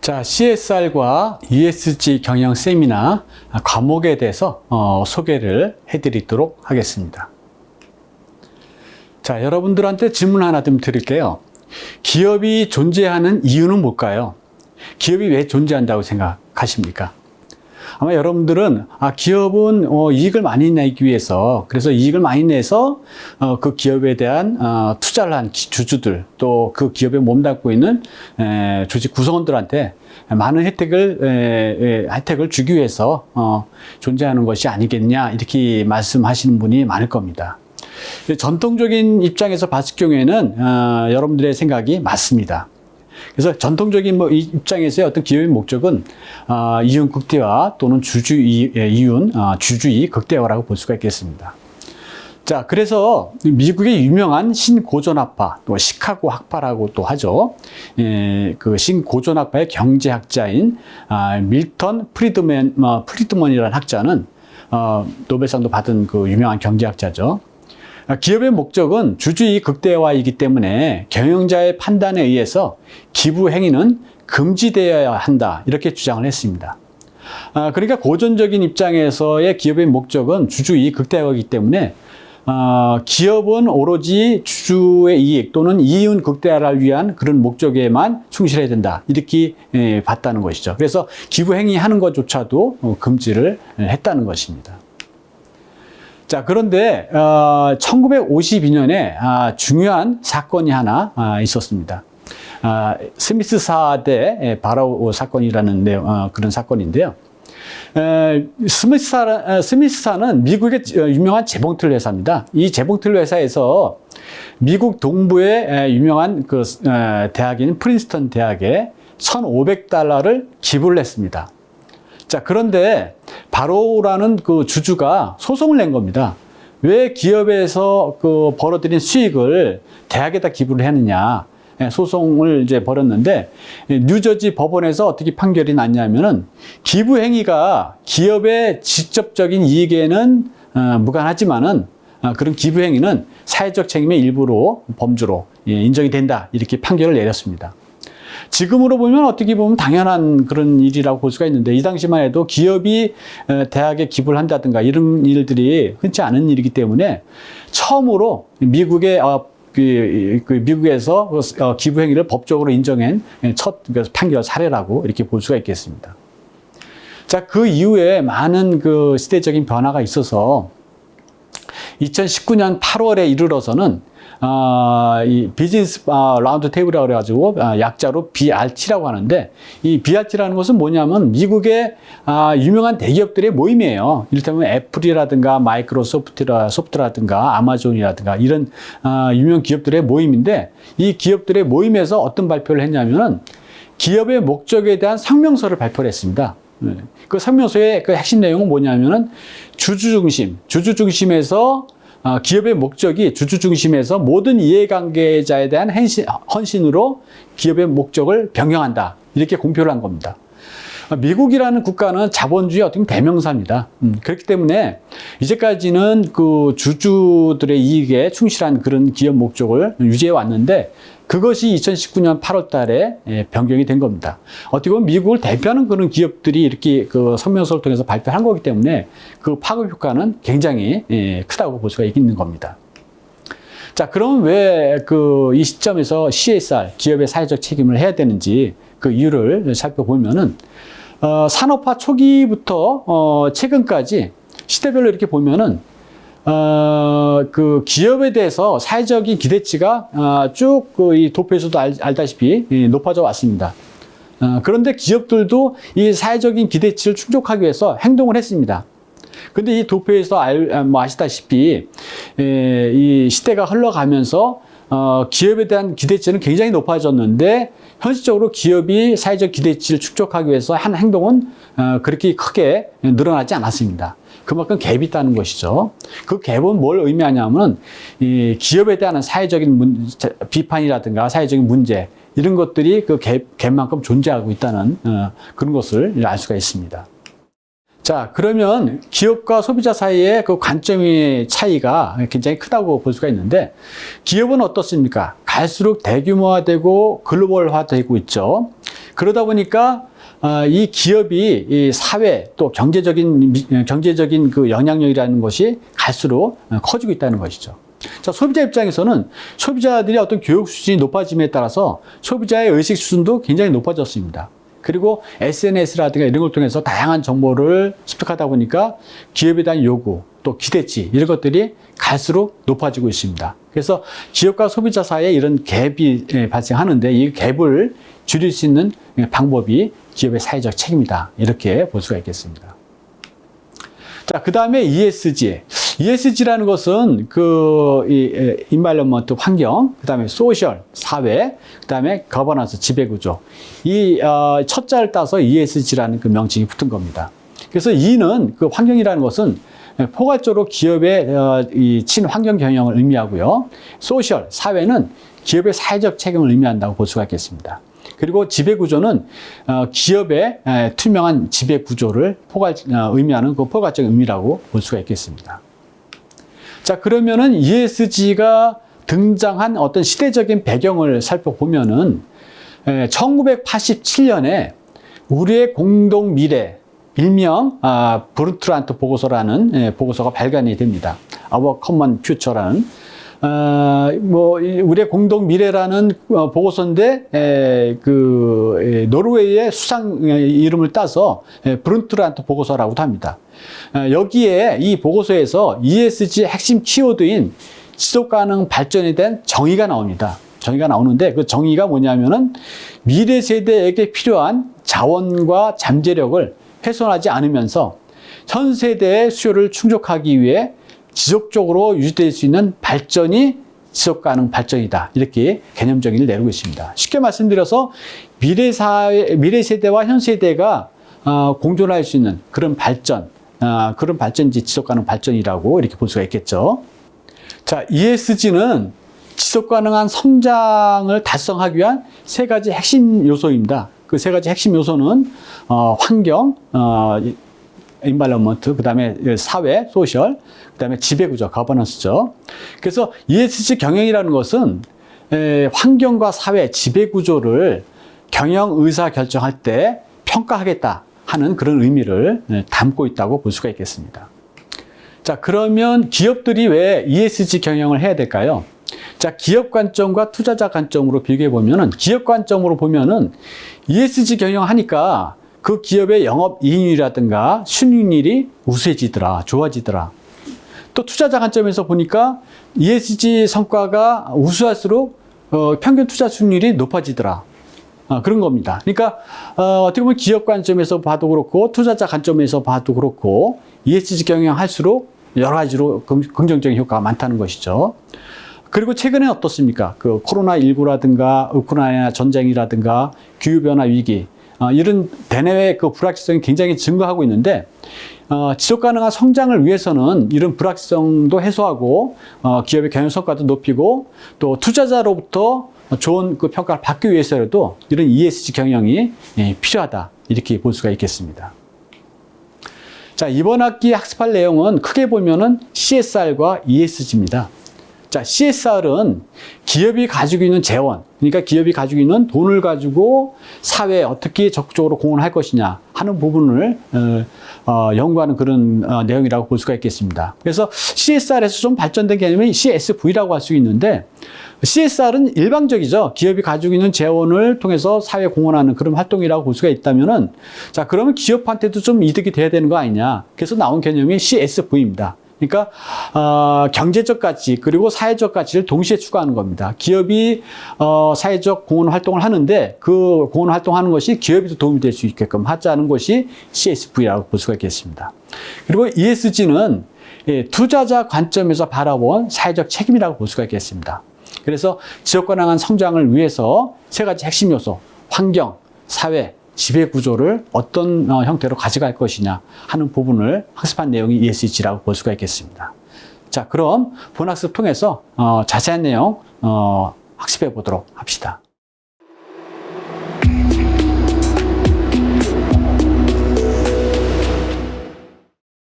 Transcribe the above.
자, CSR과 ESG 경영 세미나 과목에 대해서 어, 소개를 해드리도록 하겠습니다. 자, 여러분들한테 질문 하나 좀 드릴게요. 기업이 존재하는 이유는 뭘까요? 기업이 왜 존재한다고 생각하십니까? 아마 여러분들은 아 기업은 어, 이익을 많이 내기 위해서 그래서 이익을 많이 내서 어, 그 기업에 대한 어, 투자를 한 기- 주주들 또 그 기업에 몸담고 있는 에, 조직 구성원들한테 많은 혜택을 에, 에, 혜택을 주기 위해서 어, 존재하는 것이 아니겠냐 이렇게 말씀하시는 분이 많을 겁니다. 전통적인 입장에서 봤을 경우에는 어, 여러분들의 생각이 맞습니다. 그래서 전통적인 뭐 이- 입장에서의 어떤 기업의 목적은 어, 이윤 극대화 또는 주주 이, 예, 이윤 어, 주주이익 극대화라고 볼 수가 있겠습니다. 자, 그래서 미국의 유명한 신고전학파, 또 시카고 학파라고 또 하죠. 예, 그 신고전학파의 경제학자인 아, 밀턴 프리드맨, 어, 프리드먼이라는 학자는 어, 노벨상도 받은 그 유명한 경제학자죠. 아, 기업의 목적은 주주이익 극대화이기 때문에 경영자의 판단에 의해서 기부 행위는 금지되어야 한다. 이렇게 주장을 했습니다. 아, 그러니까 고전적인 입장에서의 기업의 목적은 주주이익 극대화이기 때문에 어, 기업은 오로지 주주의 이익 또는 이윤 극대화를 위한 그런 목적에만 충실해야 된다. 이렇게 예, 봤다는 것이죠. 그래서 기부 행위 하는 것조차도 어, 금지를 했다는 것입니다. 자, 그런데 어, 1952년에 아, 중요한 사건이 하나 아, 있었습니다. 아, 스미스 사대 예, 바로 사건이라는 내용, 어, 그런 사건인데요. 에, 스미스사, 에, 스미스사는 미국의 어, 유명한 재봉틀 회사입니다. 이 재봉틀 회사에서 미국 동부의 에, 유명한 그 에, 대학인 프린스턴 대학에 1,500달러를 기부를 했습니다. 자, 그런데 바로라는 그 주주가 소송을 낸 겁니다. 왜 기업에서 그 벌어들인 수익을 대학에다 기부를 했느냐. 예, 소송을 이제 벌였는데 이 뉴저지 법원에서 어떻게 판결이 났냐면은 기부 행위가 기업의 직접적인 이익에는 어, 무관하지만은 어, 그런 기부 행위는 사회적 책임의 일부로 범주로 예, 인정이 된다 이렇게 판결을 내렸습니다. 지금으로 보면 어떻게 보면 당연한 그런 일이라고 볼 수가 있는데 이 당시만 해도 기업이 에, 대학에 기부를 한다든가 이런 일들이 흔치 않은 일이기 때문에 처음으로 미국의 어, 그, 그 미국에서 그, 어, 기부 행위를 법적으로 인정한 첫그 판결 사례라고 이렇게 볼 수가 있겠습니다. 자, 그 이후에 많은 그 시대적인 변화가 있어서 2019년 8월에 이르러서는 아, 이 비즈니스 아, 라운드 테이블이라고 그래가지고 아, 약자로 BRT라고 하는데 이 BRT라는 것은 뭐냐면 미국의 아, 유명한 대기업들의 모임이에요. 이를테면 애플이라든가 마이크로소프트라 소프트라든가 아마존이라든가 이런 아, 유명 기업들의 모임인데 이 기업들의 모임에서 어떤 발표를 했냐면은 기업의 목적에 대한 성명서를 발표를 했습니다. 네. 그 성명서의 그 핵심 내용은 뭐냐면은 주주 중심, 주주 중심에서 어, 기업의 목적이 주주 중심에서 모든 이해관계자에 대한 헌신, 헌신으로 기업의 목적을 변경한다. 이렇게 공표를 한 겁니다. 어, 미국이라는 국가는 자본주의 어떤 대명사입니다. 음, 그렇기 때문에 이제까지는 그 주주들의 이익에 충실한 그런 기업 목적을 유지해 왔는데 그것이 2019년 8월 달에 예, 변경이 된 겁니다. 어떻게 보면 미국을 대표하는 그런 기업들이 이렇게 그 성명서를 통해서 발표한 거기 때문에 그 파급 효과는 굉장히 예, 크다고 볼 수가 있는 겁니다. 자, 그럼 왜 그 이 시점에서 CSR, 기업의 사회적 책임을 해야 되는지 그 이유를 살펴보면은 어, 산업화 초기부터 어, 최근까지 시대별로 이렇게 보면은 어, 그 기업에 대해서 사회적인 기대치가 어, 쭉이 도표에서도 알, 알다시피 예, 높아져 왔습니다. 어, 그런데 기업들도 이 사회적인 기대치를 충족하기 위해서 행동을 했습니다. 근데 이 도표에서 알, 아, 뭐 아시다시피 에, 이 시대가 흘러가면서 어, 기업에 대한 기대치는 굉장히 높아졌는데 현실적으로 기업이 사회적 기대치를 축적하기 위해서 한 행동은 어, 그렇게 크게 늘어나지 않았습니다. 그만큼 갭이 있다는 것이죠. 그 갭은 뭘 의미하냐면 이 기업에 대한 사회적인 문, 비판이라든가 사회적인 문제 이런 것들이 그 갭, 갭만큼 존재하고 있다는 어, 그런 것을 알 수가 있습니다. 자, 그러면 기업과 소비자 사이의 그 관점의 차이가 굉장히 크다고 볼 수가 있는데, 기업은 어떻습니까? 갈수록 대규모화되고 글로벌화되고 있죠. 그러다 보니까 어, 이 기업이 이 사회 또 경제적인 미- 경제적인 그 영향력이라는 것이 갈수록 어, 커지고 있다는 것이죠. 자, 소비자 입장에서는 소비자들이 어떤 교육 수준이 높아짐에 따라서 소비자의 의식 수준도 굉장히 높아졌습니다. 그리고 SNS라든가 이런 걸 통해서 다양한 정보를 습득하다 보니까 기업에 대한 요구, 또 기대치, 이런 것들이 갈수록 높아지고 있습니다. 그래서 기업과 소비자 사이에 이런 갭이 예, 발생하는데 이 갭을 줄일 수 있는 방법이 기업의 사회적 책임이다. 이렇게 볼 수가 있겠습니다. 자, 그 다음에 ESG. ESG라는 것은 그, 이, 인발런먼트 환경, 그 다음에 소셜, 사회, 그 다음에 거버넌스, 지배구조. 이, 어, 첫 자를 따서 ESG라는 그 명칭이 붙은 겁니다. 그래서 E는 그 환경이라는 것은 포괄적으로 기업의 어, 이 친환경 경영을 의미하고요. 소셜, 사회는 기업의 사회적 책임을 의미한다고 볼 수가 있겠습니다. 그리고 지배 구조는 어, 기업의 에, 투명한 지배 구조를 포괄 어, 의미하는 그 포괄적 의미라고 볼 수가 있겠습니다. 자 그러면은 ESG가 등장한 어떤 시대적인 배경을 살펴보면은 1987년에 우리의 공동 미래 일명 아, 브루트란트 보고서라는 예, 보고서가 발간이 됩니다. Our Common Future라는 어, 뭐 이- 우리의 공동 미래라는 어, 보고서인데 에, 그 에, 노르웨이의 수상 에, 이름을 따서 에, 브룬트란트 보고서라고도 합니다. 어, 여기에 이 보고서에서 ESG 핵심 키워드인 지속 가능 발전에 대한 정의가 나옵니다. 정의가 나오는데 그 정의가 뭐냐면은 미래 세대에게 필요한 자원과 잠재력을 훼손하지 않으면서 현 세대의 수요를 충족하기 위해 지속적으로 유지될 수 있는 발전이 지속 가능 발전이다. 이렇게 개념 정의를 내리고 있습니다. 쉽게 말씀드려서 미래 사회, 미래 세대와 현 세대가 어, 공존할 수 있는 그런 발전, 어, 그런 발전지 지속 가능 발전이라고 이렇게 볼 수가 있겠죠. 자, ESG는 지속 가능한 성장을 달성하기 위한 세 가지 핵심 요소입니다. 그 세 가지 핵심 요소는 어, 환경, 어, 인발런먼트, 그 다음에 사회, 소셜, 그 다음에 지배구조, 가버넌스죠. 그래서 ESG 경영이라는 것은 에, 환경과 사회, 지배구조를 경영 의사 결정할 때 평가하겠다 하는 그런 의미를 에, 담고 있다고 볼 수가 있겠습니다. 자, 그러면 기업들이 왜 ESG 경영을 해야 될까요? 자, 기업 관점과 투자자 관점으로 비교해 보면은, 기업 관점으로 보면은 ESG 경영하니까 그 기업의 영업 이익률이라든가 순이익률이 우수해지더라, 좋아지더라. 또 투자자 관점에서 보니까 ESG 성과가 우수할수록 어, 평균 투자 수익률이 높아지더라. 아, 그런 겁니다. 그러니까 어, 어떻게 보면 기업 관점에서 봐도 그렇고 투자자 관점에서 봐도 그렇고 ESG 경영할수록 여러 가지로 긍- 긍정적인 효과가 많다는 것이죠. 그리고 최근에 어떻습니까? 그 코로나 19라든가 우크라이나 전쟁이라든가 기후 변화 위기 어, 이런 대내외 그 불확실성이 굉장히 증가하고 있는데 어, 지속 가능한 성장을 위해서는 이런 불확실성도 해소하고 어, 기업의 경영 성과도 높이고 또 투자자로부터 좋은 그 평가를 받기 위해서라도 이런 ESG 경영이 예, 필요하다 이렇게 볼 수가 있겠습니다. 자 이번 학기 학습할 내용은 크게 보면은 CSR과 ESG입니다. 자, CSR은 기업이 가지고 있는 재원, 그러니까 기업이 가지고 있는 돈을 가지고 사회에 어떻게 적극적으로 공헌할 것이냐 하는 부분을 어, 어, 연구하는 그런 어, 내용이라고 볼 수가 있겠습니다. 그래서 CSR에서 좀 발전된 개념이 CSV라고 할 수 있는데 CSR은 일방적이죠. 기업이 가지고 있는 재원을 통해서 사회에 공헌하는 그런 활동이라고 볼 수가 있다면은 자, 그러면 기업한테도 좀 이득이 돼야 되는 거 아니냐. 그래서 나온 개념이 CSV입니다. 그러니까 어, 경제적 가치 그리고 사회적 가치를 동시에 추구하는 겁니다. 기업이 어, 사회적 공헌 활동을 하는데 그 공헌 활동하는 것이 기업에도 도움이 될 수 있게끔 하자는 것이 CSV라고 볼 수가 있겠습니다. 그리고 ESG는 예, 투자자 관점에서 바라본 사회적 책임이라고 볼 수가 있겠습니다. 그래서 지속 가능한 성장을 위해서 세 가지 핵심 요소 환경, 사회, 지배 구조를 어떤 어, 형태로 가져갈 것이냐 하는 부분을 학습한 내용이 ESG라고 볼 수가 있겠습니다. 자, 그럼 본학습 통해서 어, 자세한 내용 어, 학습해 보도록 합시다.